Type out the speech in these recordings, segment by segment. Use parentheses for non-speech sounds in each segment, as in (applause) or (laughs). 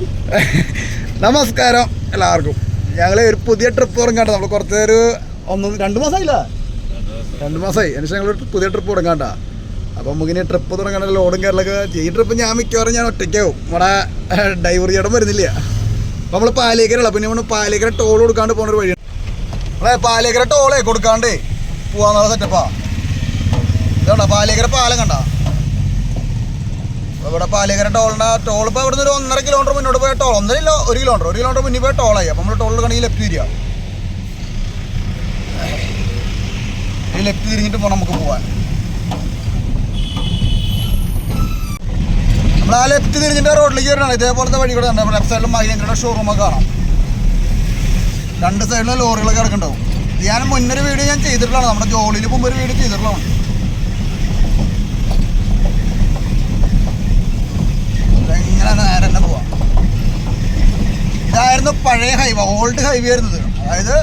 (laughs) നമസ്കാരം എല്ലാവർക്കും. ഞങ്ങൾ ഒരു പുതിയ ട്രിപ്പ് തുടങ്ങാണ്ട നമ്മൾ കുറച്ച് ഒരു ഒന്ന് രണ്ട് മാസമായില്ല രണ്ട് മാസമായി അതിന് ഞങ്ങൾ പുതിയ ട്രിപ്പ് തുടങ്ങാണ്ട അപ്പം നമുക്കിനി ട്രിപ്പ് തുടങ്ങാൻ ലോഡും കയറലൊക്കെ ഈ ട്രിപ്പ് ഞാൻ മിക്കവാറും ഞാൻ ഒറ്റയ്ക്കാവും. നമ്മുടെ ഡൈവർ ചേട്ടൻ വരുന്നില്ല. അപ്പം നമ്മൾ പാലേക്കരല്ല. പിന്നെ നമ്മൾ പാലേക്കര ടോൾ കൊടുക്കാണ്ട് പോകുന്ന ഒരു വഴിയാണ് നമ്മളെ പാലേക്കര ടോളേ കൊടുക്കാണ്ടേ പോവാന്നുള്ള സെറ്റപ്പാ ഇതാ പാലേക്കര പാലം കണ്ട? ഇവിടെ പാലേക്കര ആ ടോൾ ഇപ്പോൾ ഇവിടുന്ന് ഒരു ഒന്നര കിലോമീറ്റർ മുന്നോട്ട് പോയ ടോൾ. ഒന്നര ഇല്ല ഒരു കിലോമീറ്റർ ഒരു കിലോമീറ്റർ മുന്നിൽ പോയ ടോളായി. അപ്പോൾ നമ്മൾ ടോളിൽ കണി ലെഫ്റ്റ് തിരിയാ ഈ ലെഫ്റ്റ് തിരിഞ്ഞിട്ട് പോകണം നമുക്ക് പോവാൻ. നമ്മൾ ആ ലെഫ്റ്റ് തിരിഞ്ഞിട്ട് റോഡിലേക്ക് വരണം ഇതേപോലത്തെ വഴി കൂടെ തന്നെ ലെഫ്റ്റ് സൈഡിലും മൈലേന്ദ്രയുടെ ഷോറൂമൊക്കെ കാണാം. രണ്ട് സൈഡിലും ലോറികളൊക്കെ കിടക്കുന്നുണ്ടാവും. ഞാൻ മുന്നൊരു വീഡിയോ ഞാൻ ചെയ്തിട്ടുള്ളതാണ്. നമ്മുടെ ജോലിയിൽ മുമ്പ് ഒരു വീഡിയോ ചെയ്തിട്ടുള്ളതാണ് ഇതെങ്ങനെ നേരെ തന്നെ പോവാം ഇതായിരുന്നു പഴയ ഹൈവ ഓൾഡ് ഹൈവ ആയിരുന്നത്. അതായത്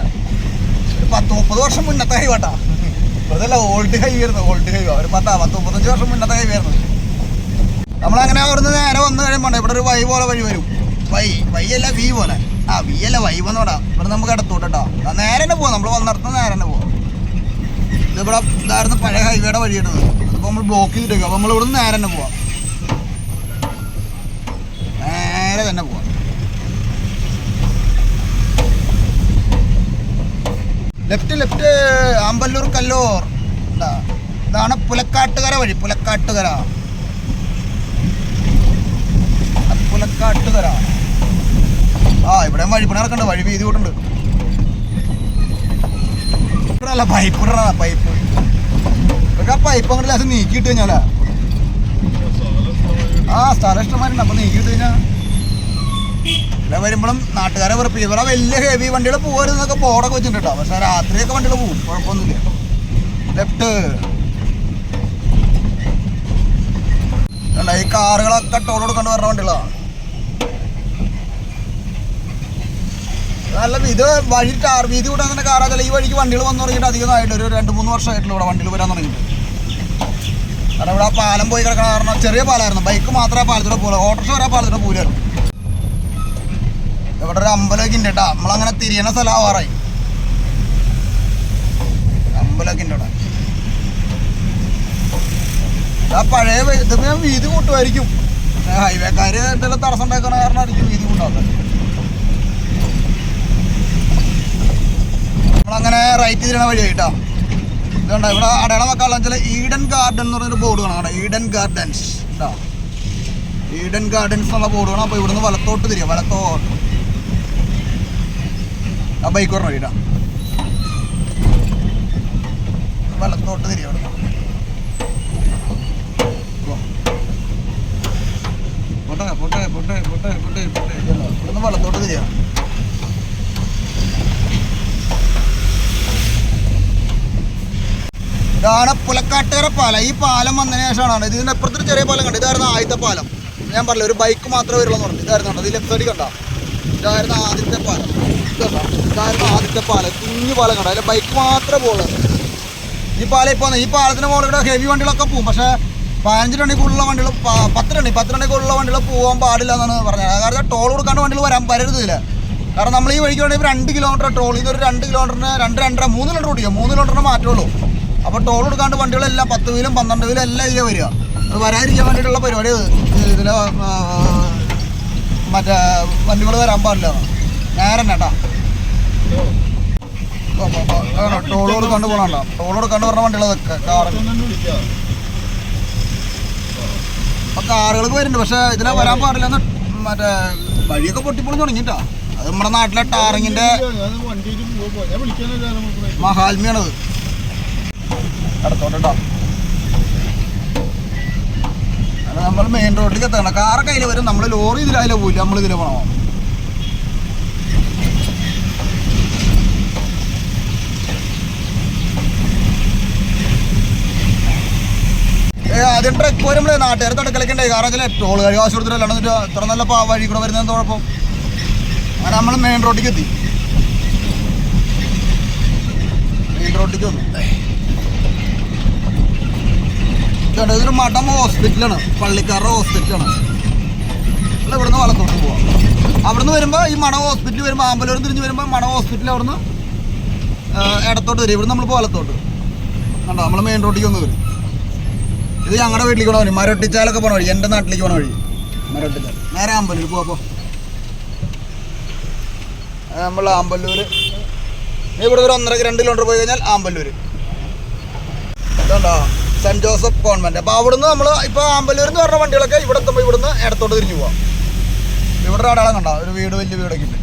ഒരു പത്ത് മുപ്പത് വർഷം മുന്നത്തെ ഹൈവേ കേട്ടാ അതല്ല ഓൾഡ് ഹൈവ ആയിരുന്നു ഓൾഡ് ഹൈവ ഒരു പത്താ പത്ത് മുപ്പത്തഞ്ച് വർഷം മുന്നത്തെ ഹൈവേ ആയിരുന്നു. നമ്മളങ്ങനെ അവിടുന്ന് നേരെ വന്നു കഴിയുമ്പോൾ ഇവിടെ ഒരു വൈ പോലെ വഴി വരും. വൈ വൈ അല്ല വി പോലെ. ആ വി അല്ല വൈ എന്ന് പറയാം ഇവിടെ നമുക്ക് ഇടത്തോട്ടോ നേരെ തന്നെ പോവാം. നമ്മൾ വന്നിടത്ത് നേരെ തന്നെ പോവാം. ഇതിവിടെ ഇതായിരുന്നു പഴയ ഹൈവേയുടെ വഴിയായിരുന്നത് അതിപ്പോൾ നമ്മൾ ബ്ലോക്ക് ചെയ്തിട്ടേക്കും അപ്പോൾ നമ്മൾ ഇവിടുന്ന് നേരെ തന്നെ പോവാം. നേരെ തന്നെ പോവാം. Left left Amballur Kallur. ഇതാ ഇതാണ് പുലക്കാട്ടുകര വഴി പുലക്കാട്ടുകര. പുലക്കാട്ടുകര. ആ ഇവിടെ വഴിപ്പണി നടക്കണ്ട വഴി വീതി കൂട്ടുണ്ട്. അല്ല പൈപ്പ് ഇടണ പൈപ്പ് ആ പൈപ്പ് അങ്ങോട്ട് നീക്കിയിട്ട് കഴിഞ്ഞാലാ. ആ സ്ഥലം ഇഷ്ടമാരുണ്ട് അപ്പൊ നീക്കിയിട്ട് കഴിഞ്ഞാ ഇവിടെ വരുമ്പോഴും നാട്ടുകാരെ വെറുപ്പിക്കും. ഇവിടെ വലിയ ഹെവി വണ്ടികൾ പോകരുതെന്നൊക്കെ ബോർഡൊക്കെ വെച്ചിട്ടുണ്ട് പക്ഷെ രാത്രിയൊക്കെ വണ്ടികൾ പോകും കുഴപ്പമൊന്നുമില്ല. ലെഫ്റ്റ് ഈ കാറുകളൊക്കെ ടോൾ കൊടുക്കേണ്ട വരുന്ന വണ്ടികളാണ് നല്ല ഇത് വഴി ടാർ വീതി കൂടെ തന്നെ കാറാതല്ല ഈ വഴിക്ക് വണ്ടികൾ വന്നു തുടങ്ങിയിട്ട് അധികം ആയിട്ട് ഒരു രണ്ട് മൂന്ന് വർഷമായിട്ടുള്ള ഇവിടെ വണ്ടികൾ വരാൻ തുടങ്ങിയിട്ട്. കാരണം ഇവിടെ ആ പാലം പോയി കിടക്കണ കാരണം ചെറിയ പാലമായിരുന്നു ബൈക്ക് മാത്രമേ പാലത്തിലൂടെ പോലെ ഓട്ടോറിക്ഷ വരെ പാലത്തിലൂടെ പോലായിരുന്നു ഇവിടെ ഒരു അമ്പലമൊക്കെ ഉണ്ട് കേട്ടാ നമ്മളങ്ങനെ തിരിയണ സ്ഥലം ആവാറായി. അമ്പലമൊക്കെ ഉണ്ട് ഇവിടെ. ആ പഴയ ഇതിപ്പോ വീതി കൂട്ടുമായിരിക്കും. ഹൈവേക്കാര് എന്തെങ്കിലും തടസ്സം ഉണ്ടാക്കണ കാരണമായിരിക്കും വീതി കൂട്ടാത്തത്. നമ്മളങ്ങനെ റൈറ്റ് തിരിയണ വഴി കേട്ടോ ഇതുണ്ടോ ഇവിടെ അടയാളം വെക്കാനുള്ള വെച്ചാൽ ഈഡൻ ഗാർഡൻ എന്ന് പറഞ്ഞൊരു ബോർഡ് കാണാം. ഈഡൻ ഗാർഡൻസ് ഈഡൻ ഗാർഡൻസ് എന്നുള്ള ബോർഡ് കാണാം. അപ്പോൾ ഇവിടുന്ന് വലത്തോട്ട് തിരിയാം. വലത്തോട്ട്. ആ ബൈക്ക് പറഞ്ഞ വഴിട്ടാ വലത്തോട്ട് തിരിയാം ഇവിടെ പോട്ടെ പോട്ടെ പോട്ടെ പോട്ടെ പോട്ടെ പോട്ടെ ഇവിടുന്ന് വലത്തോട്ട് തിരിയാ ഇതാണ് പുലക്കാട്ടുകര പാലം. ഈ പാലം വന്നതിന് ശേഷമാണ്. ഇതിന് അപ്പുറത്തൊരു ചെറിയ പാലം കണ്ടു. ഇതായിരുന്നു ആദ്യത്തെ പാലം. ഞാൻ പറഞ്ഞില്ല ഒരു ബൈക്ക് മാത്രമേ വരുള്ളൂ എന്ന് പറഞ്ഞു. ഇതായിരുന്നു. ഇത് ലെഫ്റ്റ് സൈഡിൽ കണ്ട? ഇതായിരുന്നു ആദ്യത്തെ പാലം. കണ്ടോ? കാരണം ആദ്യത്തെ പാലം കുഞ്ഞു പാലം കണ്ടോ? അതിൽ ബൈക്ക് മാത്രമേ പോകുള്ളൂ ഈ പാലം ഇപ്പോൾ ഈ പാലത്തിന് മുകളിലൂടെ ഹെവി വണ്ടികളൊക്കെ പോകും പക്ഷേ പതിനഞ്ച് കൂടുതലുള്ള വണ്ടികൾ പത്ത് ടണ്ണി പത്ത് കൂടുതലുള്ള വണ്ടികൾ പോകാൻ പാടില്ല എന്നാണ് പറഞ്ഞത്. കാരണം ടോൾ കൊടുക്കാണ്ട് വണ്ടികൾ വരാൻ വരരുത് ഇതില്ല കാരണം നമ്മൾ ഈ വഴിക്ക് വേണമെങ്കിൽ രണ്ട് കിലോമീറ്റർ ടോൾ ഇതൊരു രണ്ട് കിലോമീറ്ററിന് രണ്ട് രണ്ടര മൂന്ന് കിലോമീറ്റർ ഓടിക്കുക മൂന്ന് കിലോമീറ്ററിന് മാറ്റുള്ളൂ അപ്പോൾ ടോൾ കൊടുക്കാണ്ട് വണ്ടികളെല്ലാം പത്ത് വീലും പന്ത്രണ്ട് വീലും എല്ലാം ഇതിലേ വരിക. അത് വരാതിരിക്കാൻ വേണ്ടിയിട്ടുള്ള പരിപാടി ഇതിൽ മറ്റേ വണ്ടികൾ വരാൻ പാടില്ല. ടോളോട് കണ്ടു പോകണല്ലോ ടോൾ കൊടുക്കാണ്ട് പറഞ്ഞ വണ്ടികളൊക്കെ കാറ്. അപ്പൊ കാറുകൾക്ക് വരുന്നുണ്ട്. പക്ഷെ ഇതിലെ വരാൻ പാടില്ല മറ്റേ വഴിയൊക്കെ പൊട്ടിപ്പൊളി തുടങ്ങിട്ടാ അത് നമ്മുടെ നാട്ടിലെ ടാറിങ്ങിന്റെ മഹാത്മ്യാണത്. അടുത്തോട്ടോ നമ്മൾ മെയിൻ റോഡിലേക്ക് എത്തണം. കാറൊക്കെ അതിൽ വരും. നമ്മൾ ലോറി ഇതിലായാലും പോയില്ല നമ്മൾ ഇതിലെ പോകണം ഏ, ആദ്യം ട്രക്ക് കളിക്കണ്ടേ? കാരണം വെച്ചാൽ ടോൾ കഴിവ് ആശുപത്രിയിലാണ് എന്നിട്ട് ഇത്ര നല്ല പാ വഴി കൂടെ വരുന്നത് കുഴപ്പം? അങ്ങനെ നമ്മൾ മെയിൻ റോഡിലേക്ക് എത്തി. മെയിൻ റോഡിലേക്ക് വന്നു. ഇതൊരു മഠം ഹോസ്പിറ്റലാണ് പള്ളിക്കാരുടെ ഹോസ്പിറ്റലാണ് നമ്മൾ ഇവിടുന്ന് വലത്തോട്ട് പോവാം. അവിടുന്ന് വരുമ്പോൾ ഈ മണ ഹോസ്പിറ്റലിൽ വരുമ്പോൾ ആമ്പലൂർ തിരിഞ്ഞ് വരുമ്പോൾ മണ ഹോസ്പിറ്റലിൽ അവിടുന്ന് ആ, ഇടത്തോട്ട് വരും. ഇവിടുന്ന് നമ്മൾ പോലത്തോട്ട് കണ്ടോ? നമ്മൾ മെയിൻ റോഡിലേക്ക് ഒന്ന് വരും. ഇത് ഞങ്ങളുടെ വീട്ടിലേക്ക് പോണ വഴി. മരൊട്ടിച്ചാലൊക്കെ പോണ വഴി. എന്റെ നാട്ടിലേക്ക് പോണ വഴി. മരൊട്ടിച്ചാൽ. നേരെ അമ്പലൂർ പോ. പോ ആ, നമ്മൾ ആമ്പല്ലൂർ ഇവിടെ ഒരു ഒന്നര രണ്ട് കിലോമീറ്റർ പോയി കഴിഞ്ഞാൽ ആമ്പല്ലൂർ ഇതുണ്ടോ? Saint Joseph convent. അപ്പോൾ അവിടുന്ന് നമ്മൾ ഇപ്പോൾ അമ്പല്ലൂർ എന്ന് പറഞ്ഞ വണ്ടികളൊക്കെ ഇവിടെ എത്തുമ്പോൾ ഇവിടുന്ന് ഇടത്തോട്ട് തിരിഞ്ഞു പോവാം. ഇവിടെ ഒരു അടയാളം കണ്ടോ? ഒരു വീട് വലിയ വീടൊക്കെ ഉണ്ട്.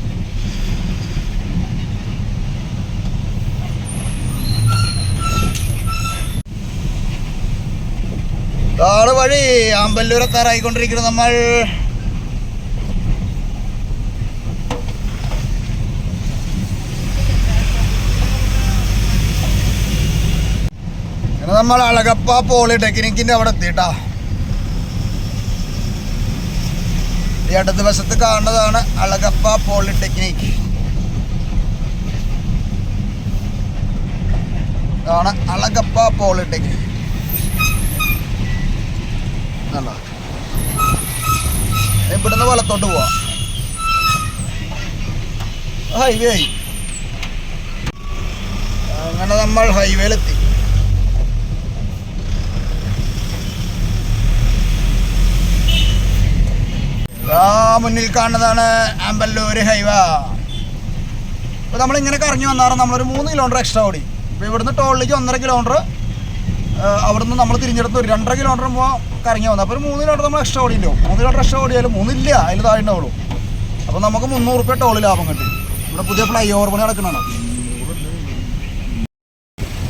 ഇതാണ് വഴി. ആമ്പല്ലൂർ എത്താറായിക്കൊണ്ടിരിക്കുന്നത് നമ്മൾ നമ്മൾ അളകപ്പ പോളിടെക്നിക്കിന്റെ അവിടെ എത്തിട്ടാ ഈ വശത്ത് കാണുന്നതാണ് അളകപ്പ പോളിടെക്നിക്. ഇതാണ് അളകപ്പ പോളിടെക്നിക്. കണ്ടോ? ഇവിടുന്ന് വലത്തോട്ട് പോവാ. ഹൈവേ ആയി. അങ്ങനെ നമ്മൾ ഹൈവേയിലെത്തി ആ മുന്നിൽ കാണുന്നതാണ് ആമ്പല്ലൂർ ഹൈവ അപ്പോൾ നമ്മളിങ്ങനെ കറങ്ങി വന്നാറ് നമ്മളൊരു മൂന്ന് കിലോമീറ്റർ എക്സ്ട്രാ ഓടി. ഇപ്പോൾ ഇവിടുന്ന് ടോളിലേക്ക് ഒന്നര കിലോമീറ്റർ അവിടുന്ന് നമ്മൾ തിരിഞ്ഞെടുത്ത് ഒരു രണ്ടര കിലോമീറ്റർ പോകാൻ കറങ്ങി വന്നു. അപ്പോൾ ഒരു മൂന്ന് കിലോമീറ്റർ നമ്മൾ എക്സ്ട്രാ ഓടിയല്ലോ? മൂന്ന് കിലോമീറ്റർ എക്സ്ട്രാ ഓടിയാലും മൂന്നില്ല അതിൽ താഴെ ഉണ്ടാവുള്ളൂ. അപ്പോൾ നമുക്ക് മുന്നൂറ് റുപ്യ ടോൾ ലാഭം കിട്ടി. ഇവിടെ പുതിയ ഫ്ലൈ ഓവർ പണി നടക്കണതാണ്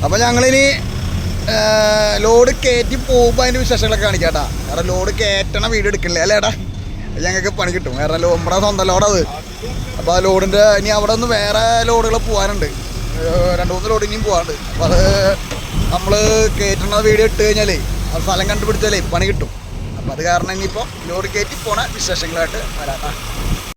അപ്പോൾ ഞങ്ങളിനി ലോഡ് കയറ്റി പോകുമ്പോൾ അതിന്റെ വിശേഷങ്ങളൊക്കെ കാണിക്കാം കേട്ടാ. കാരണം ലോഡ് കയറ്റണ വീട് എടുക്കില്ല? അല്ലേ ഏട്ടാ ഞങ്ങൾക്ക് പണി കിട്ടും. കാരണം നമ്മുടെ സ്വന്തം ലോഡത് അപ്പോൾ ആ ലോഡിന്റെ ഇനി അവിടെ നിന്ന് വേറെ ലോഡുകൾ പോകാനുണ്ട് രണ്ട് മൂന്ന് ലോഡ് ഇനിയും പോകാനുണ്ട് അപ്പോൾ അത് നമ്മൾ കയറ്റണ വീഡിയോ ഇട്ട് കഴിഞ്ഞാലേ ആ സ്ഥലം കണ്ടുപിടിച്ചാലേ പണി കിട്ടും അപ്പോൾ അത് കാരണം ഇനിയിപ്പോൾ ലോറി കയറ്റി പോണ വിശേഷങ്ങളായിട്ട് വരാം.